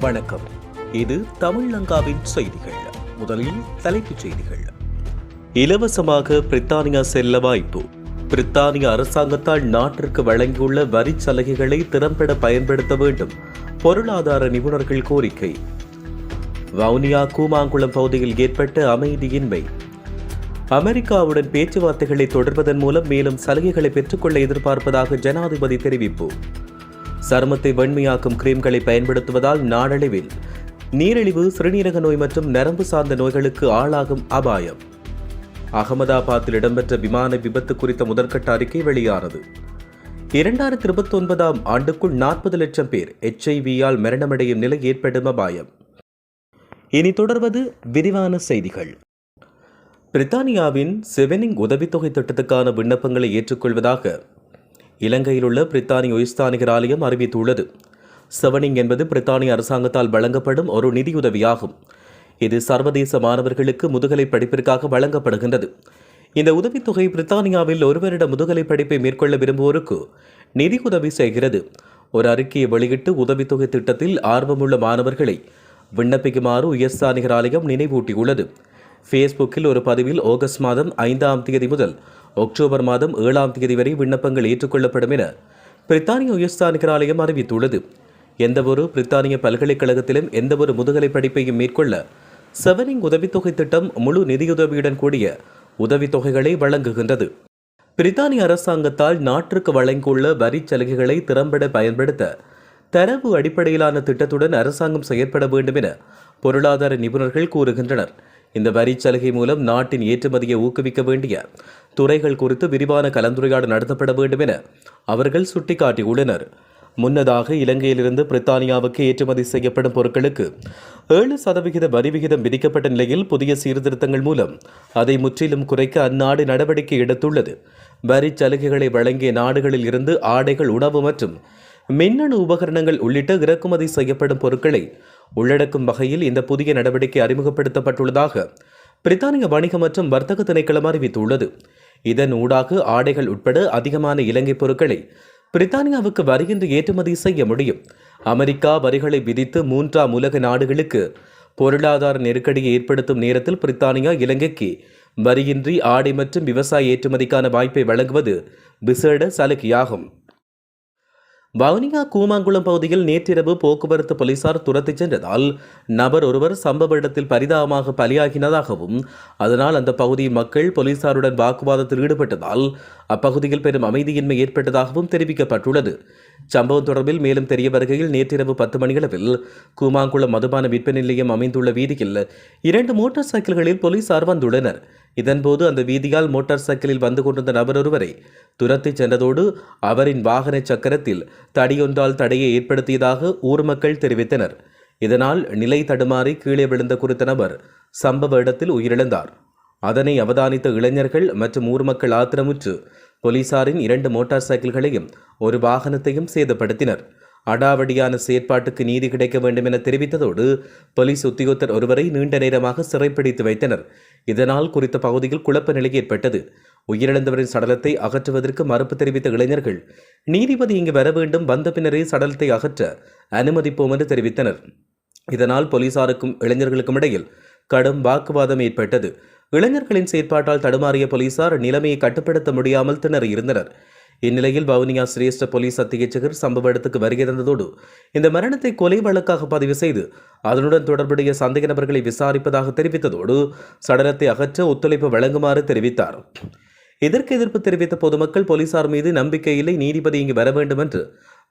வணக்கம். இது தமிழ்லங்காவின் செய்திகள். முதலில் தலைப்புச் செய்திகள். இலவசமாக பிரித்தானியா செல்ல வாய்ப்பு. பிரித்தானிய அரசாங்கத்தால் நாட்டிற்கு வழங்கியுள்ள வரி சலுகைகளை திறம்பட பயன்படுத்த வேண்டும். பொருளாதார நிபுணர்கள் கோரிக்கை. வவுனியா கூமாங்குளம் பகுதியில் ஏற்பட்ட அமைதியின்மை. அமெரிக்காவுடன் பேச்சுவார்த்தைகளை தொடர்வதன் மூலம் மேலும் சலுகைகளை பெற்றுக்கொள்ள எதிர்பார்ப்பதாக ஜனாதிபதி தெரிவிப்பு. சருமத்தை வெண்மையாக்கும் கிரீம்களை பயன்படுத்துவதால் நாளடைவில் நீரிழிவு சிறுநீரக நோய் மற்றும் நரம்பு சார்ந்த நோய்களுக்கு ஆளாகும் அபாயம். அகமதாபாத்தில் இடம்பெற்ற விமான விபத்து குறித்த முதற்கட்ட அறிக்கை வெளியானது. இரண்டாயிரத்தி இருபத்தி ஒன்பதாம் ஆண்டுக்குள் நாற்பது லட்சம் பேர் எச்ஐவியால் மரணமடையும் நிலை ஏற்படும் அபாயம். இனி தொடர்வது விரிவான செய்திகள். பிரித்தானியாவின் செவனிங் உதவித்தொகை திட்டத்துக்கான விண்ணப்பங்களை ஏற்றுக்கொள்வதாக இலங்கையில் உள்ள பிரித்தானிய உயிர்ஸ்தானிகர் ஆலயம் அறிவித்துள்ளது. செவனிங் என்பது பிரித்தானிய அரசாங்கத்தால் வழங்கப்படும் ஒரு நிதியுதவியாகும். இது சர்வதேச மாணவர்களுக்கு முதுகலை படிப்பிற்காக வழங்கப்படுகின்றது. இந்த உதவித்தொகை பிரித்தானியாவில் ஒருவரிடம் முதுகலை படிப்பை மேற்கொள்ள விரும்புவோருக்கு நிதியுதவி செய்கிறது. ஒரு அறிக்கையை வெளியிட்டு உதவித்தொகை திட்டத்தில் ஆர்வமுள்ள மாணவர்களை விண்ணப்பிக்குமாறு உயர்ஸ்தானிகர் ஆலயம் நினைவூட்டியுள்ளது. ஃபேஸ்புக்கில் ஒரு பதிவில் ஆகஸ்ட் மாதம் ஐந்தாம் தேதி முதல் அக்டோபர் மாதம் ஏழாம் தேதி வரை விண்ணப்பங்கள் ஏற்றுக்கொள்ளப்படும் என பிரித்தானிய உயர்ஸ்தானிகராலயம் அறிவித்துள்ளது. எந்தவொரு பிரித்தானிய பல்கலைக்கழகத்திலும் எந்தவொரு முதுகலை படிப்பையும் மேற்கொள்ள செவனிங் உதவித்தொகை திட்டம் முழு நிதியுதவியுடன் கூடிய உதவித்தொகைகளை வழங்குகின்றது. பிரித்தானிய அரசாங்கத்தால் நாட்டிற்கு வழங்கியுள்ள வரி சலுகைகளை திறம்பட பயன்படுத்த தரவு அடிப்படையிலான திட்டத்துடன் அரசாங்கம் செயற்பட வேண்டும் என பொருளாதார நிபுணர்கள் கூறுகின்றனர். இந்த வரி சலுகை மூலம் நாட்டின் ஏற்றுமதியை ஊக்குவிக்க வேண்டிய துறைகள் குறித்து விரிவான கலந்துரையாடல் நடத்தப்பட வேண்டும் என அவர்கள் சுட்டிக்காட்டியுள்ளனர். முன்னதாக இலங்கையிலிருந்து பிரித்தானியாவுக்கு ஏற்றுமதி செய்யப்படும் பொருட்களுக்கு ஏழு சதவிகித வரி விகிதம் விதிக்கப்பட்ட நிலையில் புதிய சீர்திருத்தங்கள் மூலம் அதை முற்றிலும் குறைக்க அந்நாடு நடவடிக்கை எடுத்துள்ளது. வரி சலுகைகளை வழங்கிய நாடுகளில் இருந்து ஆடைகள் உணவு மற்றும் மின்னணு உபகரணங்கள் உள்ளிட்ட இறக்குமதி செய்யப்படும் பொருட்களை உள்ளடக்கும் வகையில் இந்த புதிய நடவடிக்கை அறிமுகப்படுத்தப்பட்டுள்ளதாக பிரித்தானிய வணிக மற்றும் வர்த்தக திணைக்களம் அறிவித்துள்ளது. இதன் ஊடாக ஆடைகள் உட்பட அதிகமான இலங்கை பொருட்களை பிரித்தானியாவுக்கு வரியின்றி ஏற்றுமதி செய்ய முடியும். அமெரிக்கா வரிகளை விதித்து மூன்றாம் உலக நாடுகளுக்கு பொருளாதார நெருக்கடியை ஏற்படுத்தும் நேரத்தில் பிரித்தானியா இலங்கைக்கு வரியின்றி ஆடை மற்றும் விவசாய ஏற்றுமதிக்கான வாய்ப்பை வழங்குவது விசேட சலுகையாகும். வவுனியா கூமாங்குளம் பகுதியில் நேற்றிரவு போக்குவரத்து போலீசார் துரத்திச் சென்றதால் நபர் ஒருவர் சம்பவ இடத்தில் பரிதாபமாக பலியாகினதாகவும் அதனால் அந்த பகுதி மக்கள் போலீசாருடன் வாக்குவாதத்தில் ஈடுபட்டதால் அப்பகுதியில் பெரும் அமைதியின்மை ஏற்பட்டதாகவும் தெரிவிக்கப்பட்டுள்ளது. சம்பவம் தொடர்பில் மேலும் தெரிய வருகையில் நேற்றிரவு பத்து மணியளவில் கூமாங்குளம் மதுபான விற்பனை நிலையம் அமைந்துள்ள வீதியில் இரண்டு மோட்டார் சைக்கிள்களில் போலீசார் வந்துள்ளனர். இதன்போது அந்த வீதியால் மோட்டார் சைக்கிளில் வந்து கொண்டிருந்த நபர் ஒருவரை துரத்தி சென்றதோடு அவரின் வாகன சக்கரத்தில் தடியொன்றால் தடையை ஏற்படுத்தியதாக ஊர் மக்கள் தெரிவித்தனர். இதனால் நிலை தடுமாறி கீழே விழுந்த குறித்த நபர் சம்பவ இடத்தில் உயிரிழந்தார். அதனை அவதானித்த இளைஞர்கள் மற்றும் ஊர் மக்கள் ஆத்திரமுற்று போலீசாரின் இரண்டு மோட்டார் சைக்கிள்களையும் ஒரு வாகனத்தையும் சேதப்படுத்தினர். அடாவடியான செயற்பாட்டுக்கு நீதி கிடைக்க வேண்டும் என தெரிவித்ததோடு போலீஸ் உத்தியோகத்தர் ஒருவரை நீண்ட நேரமாக சிறைப்பிடித்து வைத்தனர். இதனால் குறித்த பகுதியில் குழப்ப நிலை ஏற்பட்டது. உயிரிழந்தவரின் சடலத்தை அகற்றுவதற்கு மறுப்பு தெரிவித்த இளைஞர்கள் நீதிபதி இங்கு வர வேண்டும் வந்த பின்னரே சடலத்தை அகற்ற அனுமதிப்போம் என்று தெரிவித்தனர். இதனால் போலீசாருக்கும் இளைஞர்களுக்கும் இடையில் கடும் வாக்குவாதம் ஏற்பட்டது. இளைஞர்களின் செயற்பாட்டால் தடுமாறிய போலீசார் நிலைமையை கட்டுப்படுத்த முடியாமல் திணறியிருந்தனர். இந்நிலையில் வவுனியா சிரேஷ்ட போலீஸ் அத்தியட்சகர் சம்பவ இடத்துக்கு வருகை தந்ததோடு இந்த மரணத்தை கொலை வழக்காக பதிவு செய்து அதனுடன் தொடர்புடைய சந்தேக நபர்களை விசாரிப்பதாக தெரிவித்ததோடு சடலத்தை அகற்ற ஒத்துழைப்பு வழங்குமாறு தெரிவித்தார். இதற்கு எதிர்ப்பு தெரிவித்த பொதுமக்கள் போலீசார் மீது நம்பிக்கையில்லை நீதிபதி இங்கு வர வேண்டும் என்று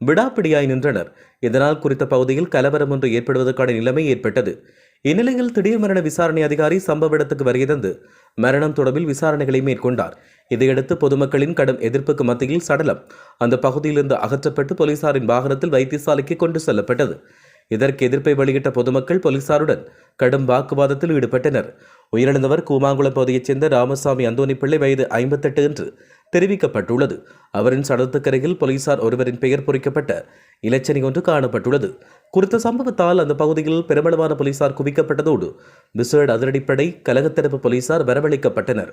விடாப்பிடியாய் நின்றனர். இதனால் குறித்த பகுதியில் கலவரம் ஒன்று ஏற்படுவதற்கான நிலைமை ஏற்பட்டது. இந்நிலையில் திடீர் மரண விசாரணை அதிகாரி சம்பவ இடத்துக்கு வருகை தந்து மரணம் தொடர்பில் விசாரணைகளை மேற்கொண்டார். இதையடுத்து பொதுமக்களின் கடும் எதிர்ப்புக்கு மத்தியில் சடலம். அந்த பகுதியிலிருந்து அகற்றப்பட்டு போலீசாரின் வாகனத்தில் வைத்தியசாலைக்கு கொண்டு செல்லப்பட்டது. இதற்கு எதிர்ப்பை வெளியிட்ட பொதுமக்கள் போலீசாருடன் கடும் வாக்குவாதத்தில் ஈடுபட்டனர். உயிரிழந்தவர் கூமாங்குளம் பகுதியைச் சேர்ந்த ராமசாமி அந்தோனி பிள்ளை வயது ஐம்பத்தெட்டு என்று தெரிவிக்கப்பட்டுள்ளது. அவரின் சடலத்துக்கரையில் போலீசார் ஒருவரின் பெயர் பொறிக்கப்பட்ட இலச்சனை ஒன்று காணப்பட்டுள்ளது. குறித்த சம்பவத்தால் அந்த பகுதியில் பெருமளவான போலீசார் குவிக்கப்பட்டதோடு விசேட அதிரடிப்படை கலகத்தரப்பு போலீசார் வரவழைக்கப்பட்டனர்.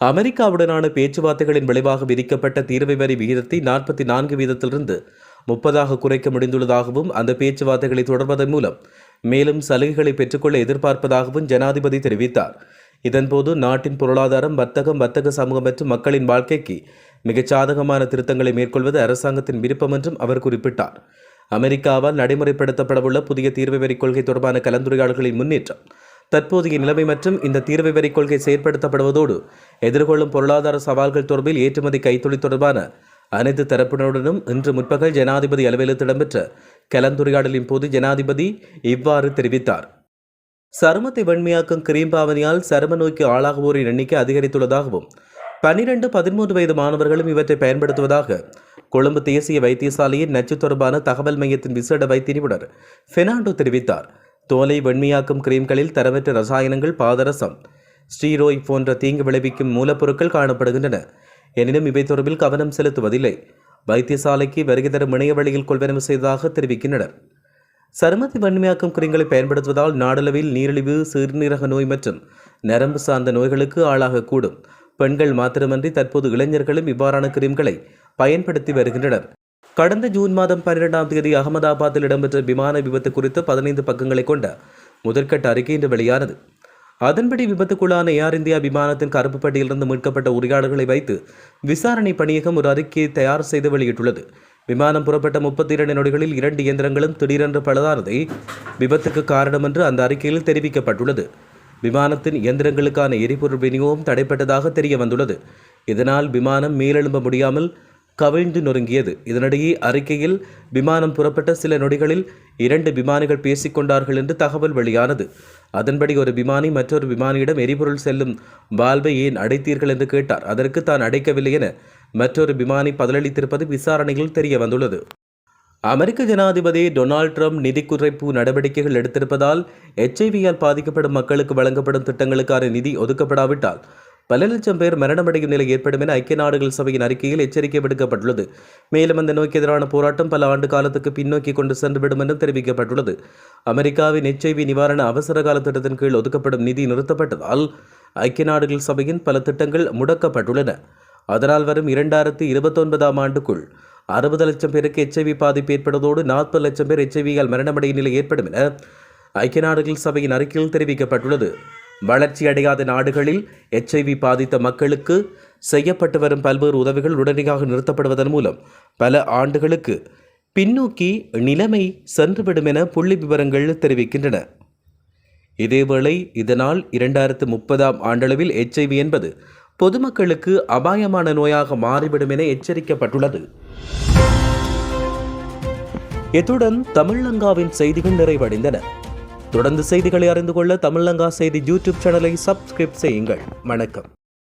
அமெரிக்காவுடனான பேச்சுவார்த்தைகளின் விளைவாக விதிக்கப்பட்ட தீர்வை வரி விகிதத்தை நாற்பத்தி நான்கு வீதத்திலிருந்து முப்பதாக குறைக்க முடிந்துள்ளதாகவும் அந்த பேச்சுவார்த்தைகளை தொடர்வதன் மூலம் மேலும் சலுகைகளை பெற்றுக்கொள்ள எதிர்பார்ப்பதாகவும் ஜனாதிபதி தெரிவித்தார். இதன்போது நாட்டின் பொருளாதாரம் வர்த்தகம் வர்த்தக சமூகம் மற்றும் மக்களின் வாழ்க்கைக்கு மிகச் சாதகமான திருத்தங்களை மேற்கொள்வது அரசாங்கத்தின் விருப்பம் என்றும் அவர் குறிப்பிட்டார். அமெரிக்காவால் நடைமுறைப்படுத்தப்படவுள்ள புதிய தீர்வு வரி கொள்கை தொடர்பான கலந்துரையாடல்களின் முன்னேற்றம் தற்போதைய நிலைமை மற்றும் இந்த தீர்வு வரி கொள்கை செயற்படுத்தப்படுவதோடு எதிர்கொள்ளும் பொருளாதார சவால்கள் தொடர்பில் ஏற்றுமதி கைத்தொழில் தொடர்பான அனைத்து தரப்பினருடனும் இன்று முற்பகல் ஜனாதிபதி அலுவலகத்தில் இடம்பெற்ற கலந்துரையாடலின் போது ஜனாதிபதி இவ்வாறு தெரிவித்தார். சருமத்தை வெண்மையாக்கும் கிரீம் பாவனையால் சரும நோய்க்கு ஆளாகுவோரின் எண்ணிக்கை அதிகரித்துள்ளதாகவும் பனிரெண்டு பதிமூன்று வயது மாணவர்களும் இவற்றை பயன்படுத்துவதாக கொழும்பு தேசிய வைத்தியசாலையின் நச்சு தொடர்பான தகவல் மையத்தின் விசேட வைத்திய நிபுணர் பெர்னாண்டோ தெரிவித்தார். தோலை வெண்மையாக்கும் கிரீம்களில் தரமற்ற ரசாயனங்கள் பாதரசம் ஸ்டீரோய் போன்ற தீங்கு விளைவிக்கும் மூலப்பொருட்கள் காணப்படுகின்றன. எனினும் இவை தொடர்பில் கவனம் செலுத்துவதில்லை. வைத்தியசாலைக்கு வருகை தரும் இணைய வழியில் கொள்வனவு செய்ததாக தெரிவிக்கின்றனர். சருமத்தை வன்மையாக்கும் கிரீம்களை பயன்படுத்துவதால் நாடளவில் நீரிழிவு சிறுநீரக நோய் மற்றும் நரம்பு சார்ந்த நோய்களுக்கு ஆளாகக்கூடும் பெண்கள் மாத்திரமன்றி தற்போது இளைஞர்களும் இவ்வாறான கிரீம்களை பயன்படுத்தி வருகின்றனர். கடந்த ஜூன் மாதம் பன்னிரெண்டாம் தேதி அகமதாபாத்தில் இடம்பெற்ற விமான விபத்து குறித்து பதினைந்து பக்கங்களை கொண்ட முதற்கட்ட அறிக்கை இன்று வெளியானது. அதன்படி விபத்துக்குள்ளான ஏர் இந்தியா விமானத்தின் கருப்பு பட்டியலிருந்து மீட்கப்பட்ட உரையாடல்களை வைத்து விசாரணை பணியகம் ஒரு அறிக்கையை தயார் செய்து வெளியிட்டுள்ளது. விமானம் புறப்பட்ட முப்பத்தி இரண்டு நொடிகளில் இரண்டு இயந்திரங்களும் திடீரென்று பழுதானதே விபத்துக்கு காரணம் என்று அந்த அறிக்கையில் தெரிவிக்கப்பட்டுள்ளது. விமானத்தின் இயந்திரங்களுக்கான எரிபொருள் விநியோகம் தடைப்பட்டதாக தெரிய வந்துள்ளது இதனால் விமானம் மேலெழும்ப முடியாமல் கவிழ்ந்து நொறுங்கியது. இதனிடையே அறிக்கையில் விமானம் புறப்பட்ட சில நொடிகளில் இரண்டு விமானிகள் பேசிக்கொண்டார்கள் என்று தகவல் வெளியானது. அதன்படி ஒரு விமானி மற்றொரு விமானியிடம் எரிபொருள் செல்லும் வால்வை ஏன் அடைத்தீர்கள் என்று கேட்டார். அதற்கு தான் அடைக்கவில்லை என மற்றொரு விமானி பதிலளித்திருப்பது விசாரணையில் தெரிய வந்துள்ளது அமெரிக்க ஜனாதிபதி டொனால்ட் ட்ரம்ப் நிதி குறைப்பு நடவடிக்கைகள் எடுத்திருப்பதால் எச்ஐவியால் பாதிக்கப்படும் மக்களுக்கு வழங்கப்படும் திட்டங்களுக்கான நிதி ஒதுக்கப்படாவிட்டால் பல லட்சம் பேர் மரணமடையும் நிலை ஏற்படும் என ஐக்கிய நாடுகள் சபையின் அறிக்கையில் எச்சரிக்கை விடுக்கப்பட்டுள்ளது. மேலும் அந்த நோய்க்கு எதிரான போராட்டம் பல ஆண்டு காலத்துக்கு பின்னோக்கி கொண்டு சென்றுவிடும் என்றும் தெரிவிக்கப்பட்டுள்ளது. அமெரிக்காவின் எச்ஐவி நிவாரண அவசர கால திட்டத்தின் கீழ் ஒதுக்கப்படும் நிதி நிறுத்தப்பட்டதால் ஐக்கிய நாடுகள் சபையின் பல திட்டங்கள் முடக்கப்பட்டுள்ளன. அதனால் வரும் இரண்டாயிரத்தி இருபத்தொன்பதாம் ஆண்டுக்குள் அறுபது லட்சம் பேருக்கு எச்ஐவி பாதிப்பு ஏற்படுவதோடு நாற்பது லட்சம் பேர் எச்ஐவியால் மரணமடையும் நிலை ஏற்படும் என ஐக்கிய நாடுகள் சபையின் அறிக்கையில் தெரிவிக்கப்பட்டுள்ளது. வளர்ச்சியடையாத நாடுகளில் எச்ஐவி பாதித்த மக்களுக்கு செய்யப்பட்டு வரும் பல்வேறு உதவிகள் உடனடியாக நிறுத்தப்படுவதன் மூலம் பல ஆண்டுகளுக்கு பின்னோக்கி நிலைமை சென்றுவிடும் என புள்ளி விவரங்கள் தெரிவிக்கின்றன. இதேவேளை இதனால் இரண்டாயிரத்து முப்பதாம் ஆண்டளவில் எச்ஐவி என்பது பொதுமக்களுக்கு அபாயமான நோயாக மாறிவிடும் என எச்சரிக்கப்பட்டுள்ளது. இத்துடன் தமிழங்காவின் செய்திகள் நிறைவடைந்தன. தொடர்ந்து செய்திகளை அறிந்து கொள்ள தமிழங்கா செய்தி யூடியூப் சேனலை சப்ஸ்கிரைப் செய்யுங்கள். வணக்கம்.